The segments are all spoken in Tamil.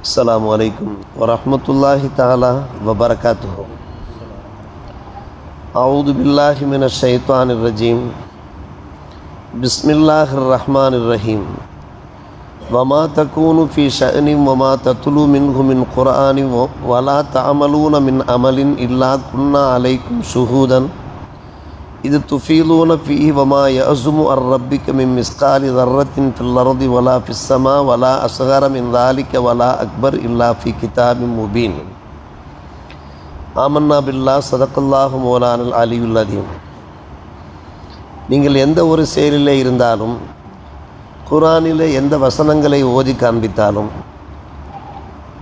السلام عليكم ورحمة الله تعالى وبركاته. أعوذ بالله من الشيطان الرجيم. بسم الله الرحمن الرحيم. وما تكون في شأن وما تتلو منه من قرآن ولا تعملون من عمل إلا كنا عليكم شهودا. இது துஃபீலூன ஃபீஹி வமா யசுமு அர் ரப்பிக்க மிம் மிஸ்காலி தர்ரத்தின் ஃபில்லரதி வலா ஃபிஸ்ஸமா வலா அசகரம் இந்தாலிக்க வலா அக்பர் இல்லா ஃபி கிதாபின் முபீன் ஆமன்னா பில்லா சதக்குல்லாஹு மோலானல் அலியுல்லதீம் நீங்கள் எந்த ஒரு செயலிலே இருந்தாலும் குரானிலே எந்த வசனங்களை ஓதி காண்பித்தாலும்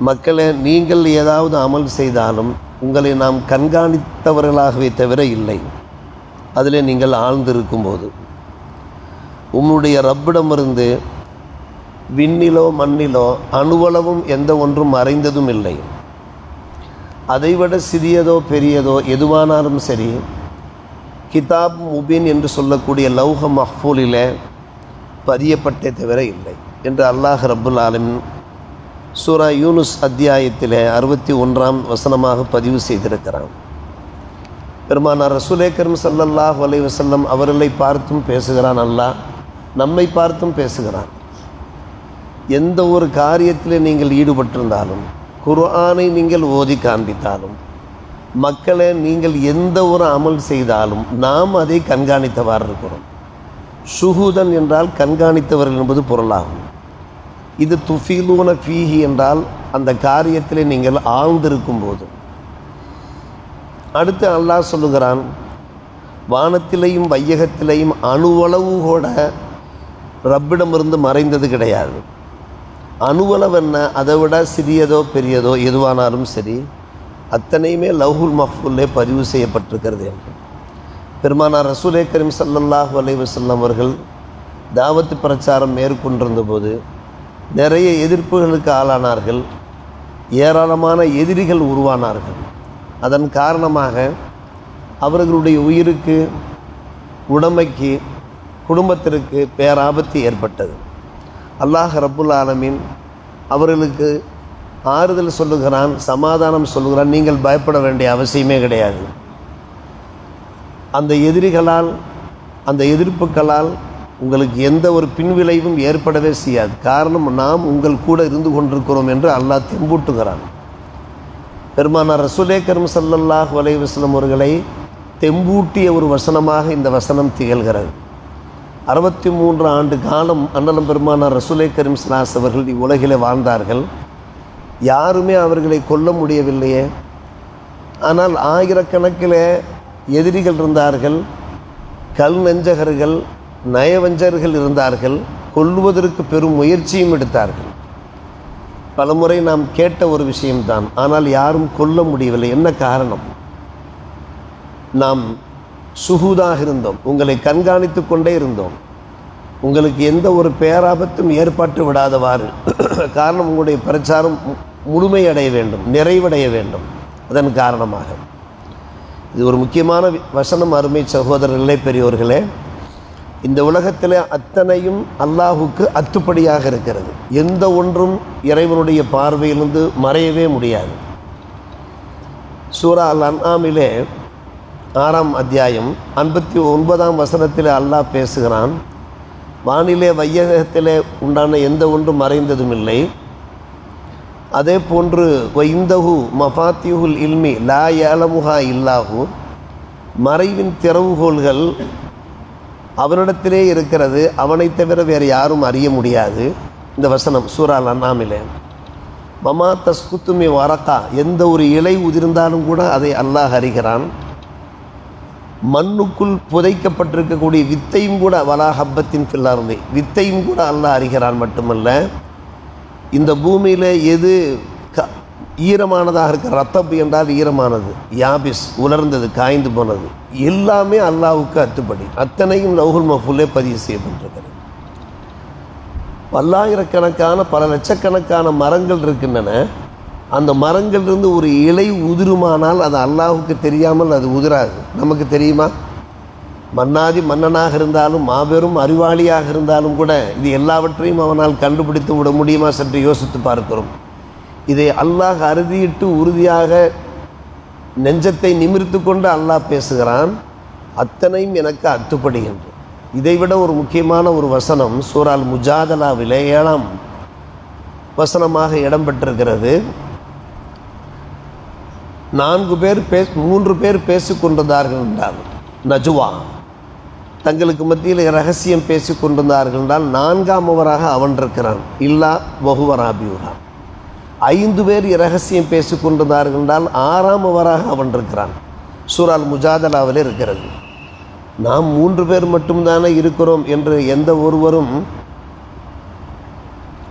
மக்களை நீங்கள் ஏதாவது அமல் செய்தாலும் உங்களை நாம் கண்காணித்தவர்களாகவே தவிர இல்லை. அதில் நீங்கள் ஆழ்ந்திருக்கும்போது உம்முடைய ரப்பிடமிருந்து விண்ணிலோ மண்ணிலோ அணுவளவும் எந்த ஒன்றும் மறைந்ததும் இல்லை. அதைவிட சிறியதோ பெரியதோ எதுவானாலும் சரி கிதாப் முபீன் என்று சொல்லக்கூடிய லௌஹ மஹ்பூலில் பதியப்பட்டே தவிர இல்லை என்று அல்லாஹ் ரபுல் ஆலமின் சூரா யூனுஸ் அத்தியாயத்தில் அறுபத்தி ஒன்றாம் வசனமாக பதிவு செய்திருக்கிறான். பெருமானார் ரசூலே கரும் சல்லல்லாஹ் அலை வசல்லம் அவர்களை பார்த்தும் பேசுகிறான் அல்லாஹ் நம்மை பார்த்தும் பேசுகிறான். எந்த ஒரு காரியத்தில் நீங்கள் ஈடுபட்டிருந்தாலும் குர்ஆனை நீங்கள் ஓதி காண்பித்தாலும் மக்களை நீங்கள் எந்த ஒரு அமல் செய்தாலும் நாம் அதை கண்காணித்தவாறு இருக்கிறோம். சுகுதன் என்றால் கண்காணித்தவர்கள் என்பது பொருளாகும். இது துஃபீலூன ஃபீஹி என்றால் அந்த காரியத்தில் நீங்கள் ஆழ்ந்திருக்கும் போது அடுத்து அல்லாஹ் சொல்லுகிறான் வானத்திலையும் வையகத்திலையும் அணுவளவு கூட ரப்பிடமிருந்து மறைந்தது கிடையாது. அணுவளவு என்ன? அதை விட சிறியதோ பெரியதோ எதுவானாலும் சரி அத்தனையுமே லவ்ஹுல் மஹ்ஃபுல்லே பதிவு செய்யப்பட்டிருக்கிறது என்று. பெருமானார் ரசூலே கரீம் சல்லல்லாஹு அலைவசல்லம் அவர்கள் தாவத்து பிரச்சாரம் மேற்கொண்டிருந்த போது நிறைய எதிர்ப்புகளுக்கு ஆளானார்கள் ஏராளமான எதிரிகள் உருவானார்கள். அதன் காரணமாக அவர்களுடைய உயிருக்கு உடமைக்கு குடும்பத்திற்கு பேராபத்து ஏற்பட்டது. அல்லாஹ் ரப்புல் ஆலமீன் அவர்களுக்கு ஆறுதல் சொல்லுகிறான் சமாதானம் சொல்லுகிறான். நீங்கள் பயப்பட வேண்டிய அவசியமே கிடையாது. அந்த எதிரிகளால் அந்த எதிர்ப்புகளால் உங்களுக்கு எந்த ஒரு பின்விளைவும் ஏற்படவே செய்யாது. காரணம் நாம் உங்கள் கூட இருந்து கொண்டிருக்கிறோம் என்று அல்லாஹ் தெம்பூட்டுகிறான். பெருமானார் ரசூலே கரும் சல்லல்லாஹ் வலைவசலம் அவர்களை தெம்பூட்டிய ஒரு வசனமாக இந்த வசனம் திகழ்கிறது. அறுபத்தி மூன்று ஆண்டு காலம் அண்ணலம் பெருமானார் ரசூலே கரீம் ஸ்லாஸ் அவர்கள் இவ்வுலகில் வாழ்ந்தார்கள். யாருமே அவர்களை கொல்ல முடியவில்லையே. ஆனால் ஆயிரக்கணக்கில் எதிரிகள் இருந்தார்கள் கல் நெஞ்சகர்கள் நயவஞ்சகர்கள் இருந்தார்கள் கொல்லுவதற்கு பெரும் முயற்சியும் எடுத்தார்கள். பலமுறை நாம் கேட்ட ஒரு விஷயம்தான். ஆனால் யாரும் கொல்ல முடியவில்லை. என்ன காரணம்? நாம் சுகுதாக இருந்தோம். உங்களை கண்காணித்து கொண்டே இருந்தோம். உங்களுக்கு எந்த ஒரு பேராபத்தும் ஏற்பட்டு விடாதவாறு. காரணம் உங்களுடைய பிரச்சாரம் முழுமையடைய வேண்டும். நிறைவடைய வேண்டும். அதன் காரணமாக. இது ஒரு முக்கியமான வசனம். அருமை சகோதரர்களே பெரியோர்களே. இந்த உலகத்தில் அத்தனையும் அல்லாஹுக்கு அத்துப்படியாக இருக்கிறது. எந்த ஒன்றும் இறைவனுடைய பார்வையிலிருந்து மறையவே முடியாது. சூரா அல் அன்ஆமிலே ஆறாம் அத்தியாயம் ஐம்பத்தி ஒன்பதாம் வசனத்தில் அல்லாஹ் பேசுகிறான் வானிலே வையகத்திலே உண்டான எந்த ஒன்றும் மறைந்ததும் இல்லை அதே போன்று வைந்தகு மஃபாத்தியுல் இல்மி லா ஏலமுகா இல்லாஹு மறைவின் திறவுகோள்கள் அவனிடத்திலே இருக்கிறது. அவனை தவிர வேறு யாரும் அறிய முடியாது. இந்த வசனம் சூறால் அண்ணாமிலே மமா தஸ்குத்துமி வரக்கா. எந்த ஒரு இலை உதிர்ந்தாலும் கூட அதை அல்லாஹ் அறிகிறான். மண்ணுக்குள் புதைக்கப்பட்டிருக்கக்கூடிய வித்தையும் கூட வலா ஹப்பத்தின் பில்லார்ந்து வித்தையும் கூட அல்லாஹ் அறிகிறான் மட்டுமல்ல. இந்த பூமியில் எது ஈரமானதாக இருக்க. ரத்தப்பு என்றால் ஈரமானது. யாபிஸ் உலர்ந்தது காய்ந்து போனது. எல்லாமே அல்லாவுக்கு அத்துப்படி. அத்தனையும் லவுகுல் மஃபுல்லே பதிவு செய்யப்பட்டிருக்கிறது. பல்லாயிரக்கணக்கான பல லட்சக்கணக்கான மரங்கள் இருக்கின்றன. அந்த மரங்கள்லேருந்து ஒரு இலை உதிருமானால் அது அல்லாஹுக்கு தெரியாமல் அது உதிராது. நமக்கு தெரியுமா? மன்னாதி மன்னனாக இருந்தாலும் மாபெரும் அறிவாளியாக இருந்தாலும் கூட இது எல்லாவற்றையும் அவனால் கண்டுபிடித்து விட முடியுமா? சற்று யோசித்து பார்க்கிறோம். இதை அல்லாஹ் அறுதியிட்டு உறுதியாக நெஞ்சத்தை நிமிர்த்து கொண்டு அல்லாஹ் பேசுகிறான். அத்தனையும் எனக்கு அத்துப்படுகின்றது. இதைவிட ஒரு முக்கியமான ஒரு வசனம் சூரால் முஜாதலாவிலே ஏழாம் வசனமாக இடம்பெற்றிருக்கிறது நான்கு பேர் பே மூன்று பேர் பேசிக்கொண்டிருந்தார்கள் என்றால் நஜுவா. தங்களுக்கு மத்தியில் ரகசியம் பேசி கொண்டிருந்தார்கள் என்றால் நான்காமவராக அவன் இருக்கிறான். இல்லா வகுவராபியூரா ஐந்து பேர் ரகசியம் பேசிக்கொண்டிருந்தார்கள் என்றால் ஆறாமவராக அவன் இருக்கிறான். சூரால் முஜாதலாவில் இருக்கிறது. நாம் மூன்று பேர் மட்டும்தானே இருக்கிறோம் என்று எந்த ஒருவரும்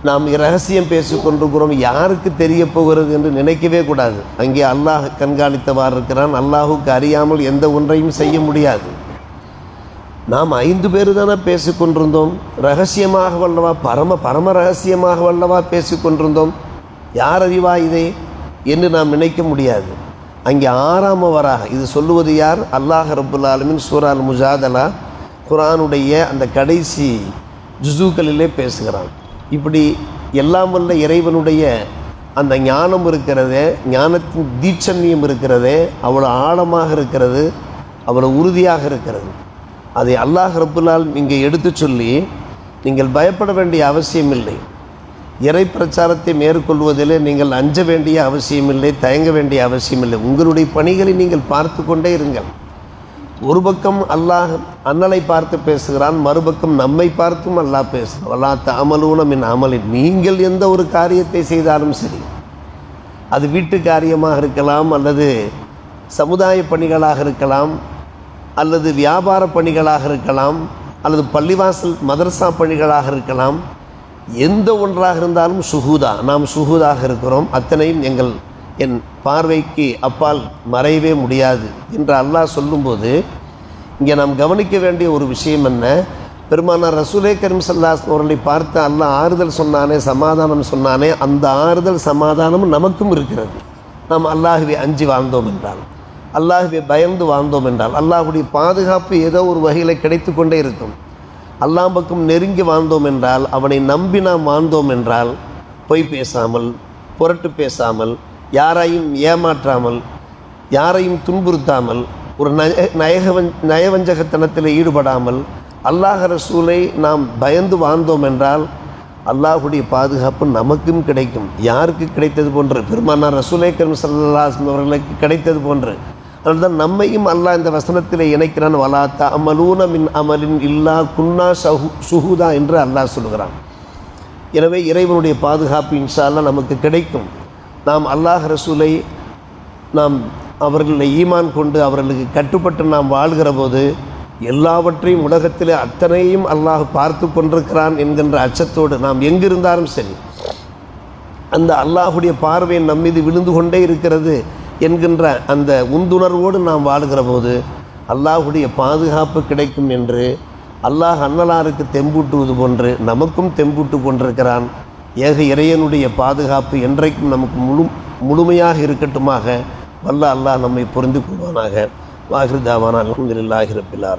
நாம் இரகசியம் பேசிக்கொண்டிருக்கிறோம் யாருக்கு தெரிய போகிறது என்று நினைக்கவே கூடாது. அங்கே அல்லாஹ் கண்காணித்தவாறு இருக்கிறான். அல்லாஹுக்கு அறியாமல் எந்த ஒன்றையும் செய்ய முடியாது. நாம் ஐந்து பேர் தானே பேசிக்கொண்டிருந்தோம் ரகசியமாக வல்லவா பரம பரம ரகசியமாக வல்லவா பேசிக்கொண்டிருந்தோம் யார் அறிவா இதை? என்று நாம் நினைக்க முடியாது. அங்கே ஆறாமவராக இது சொல்லுவது யார்? அல்லாஹ் ரபுல் ஆலமின் சூரால் முஜாதலா குரானுடைய அந்த கடைசி ஜுசூக்களிலே பேசுகிறான். இப்படி எல்லாம் வல்ல இறைவனுடைய அந்த ஞானம் இருக்கிறதே ஞானத்தின் தீட்சண்யம் இருக்கிறதே அவ்வளோ ஆழமாக இருக்கிறது அவ்வளோ உறுதியாக இருக்கிறது. அதை அல்லாஹ் ரப்புல்லால் இங்கே எடுத்து சொல்லி நீங்கள் பயப்பட வேண்டிய அவசியமில்லை. இறை பிரச்சாரத்தை மேற்கொள்வதில் நீங்கள் அஞ்ச வேண்டிய அவசியமில்லை தயங்க வேண்டிய அவசியமில்லை. உங்களுடைய பணிகளை நீங்கள் பார்த்து கொண்டே இருங்கள். ஒரு பக்கம் அல்லாஹ் அண்ணலை பார்த்து பேசுகிறான் மறுபக்கம் நம்மை பார்த்தும் அல்லாஹ் பேசுகிறான். அல்லா தாமலூனம் என் அமலின். நீங்கள் எந்த ஒரு காரியத்தை செய்தாலும் சரி அது வீட்டு காரியமாக இருக்கலாம் அல்லது சமுதாய பணிகளாக இருக்கலாம் அல்லது வியாபார பணிகளாக இருக்கலாம் அல்லது பள்ளிவாசல் மதரசா பணிகளாக இருக்கலாம் எந்த ஒன்றாக இருந்தாலும் சுகூதா நாம் சுகூதாக இருக்கிறோம். அத்தனையும் எங்கள் என் பார்வைக்கு அப்பால் மறையவே முடியாது என்று அல்லாஹ் சொல்லும்போது இங்கே நாம் கவனிக்க வேண்டிய ஒரு விஷயம் என்ன? பெருமானார் ரசூலே கரீம் சல்லாஸ் அவர்களை பார்த்து அல்லாஹ் ஆறுதல் சொன்னானே சமாதானம் சொன்னானே அந்த ஆறுதல் சமாதானம் நமக்கும் இருக்கிறது. நாம் அல்லாஹுவை அஞ்சி வாழ்ந்தோம் என்றால் அல்லாஹுவை பயந்து வாழ்ந்தோம் என்றால் அல்லாஹுடைய பாதுகாப்பு ஏதோ ஒரு வகையில் கிடைத்து கொண்டே இருக்கும். அல்லாம் பக்கம் நெருங்கி வாழ்ந்தோம் என்றால் அவனை நம்பி நாம் வாழ்ந்தோம் என்றால் பொய் பேசாமல் புரட்டு பேசாமல் யாரையும் ஏமாற்றாமல் யாரையும் துன்புறுத்தாமல் ஒரு நய நயகவன் நயவஞ்சகத்தனத்தில் ஈடுபடாமல் அல்லாஹ் ரசூலை நாம் பயந்து வாழ்ந்தோம் என்றால் அல்லாஹுடைய பாதுகாப்பு நமக்கும் கிடைக்கும். யாருக்கு கிடைத்தது போன்று? பெருமானார் ரசூலை கரும் சல்லாஸ் அவர்களுக்கு கிடைத்தது போன்று. அதுதான் நம்மையும் அல்லாஹ் இந்த வசனத்தில் இணைக்கிறான் வலாத்தா அமலூன மின் அமலின் இல்லா குன்னா சஹு சுகுதா என்று அல்லாஹ் சொல்கிறான். எனவே இறைவனுடைய பாதுகாப்பு இன்ஷால்லாம் நமக்கு கிடைக்கும். நாம் அல்லாஹ் ரசூலை நாம் அவர்களை ஈமான் கொண்டு அவர்களுக்கு கட்டுப்பட்டு நாம் வாழ்கிற போது எல்லாவற்றையும் உலகத்தில் அத்தனையும் அல்லாஹ் பார்த்து கொண்டிருக்கிறான் என்கின்ற அச்சத்தோடு நாம் எங்கிருந்தாலும் சரி அந்த அல்லாஹுடைய பார்வை நம் மீது விழுந்து கொண்டே இருக்கிறது. என்கின்ற அந்த உந்துணர்வோடு நாம் வாழுகிற போது அல்லாஹுடைய பாதுகாப்பு கிடைக்கும் என்று அல்லாஹ் அன்னலாருக்கு தெம்பூட்டுவது போன்று நமக்கும் தெம்பூட்டு கொண்டிருக்கிறான். ஏக இறையனுடைய பாதுகாப்பு என்றைக்கும் நமக்கு முழு முழுமையாக இருக்கட்டுமாக. வல்ல அல்லாஹ் நம்மை புரிந்து கொள்வானாக. வாகிருதாவான அலமதுல்லாஹிரப்பில்லார்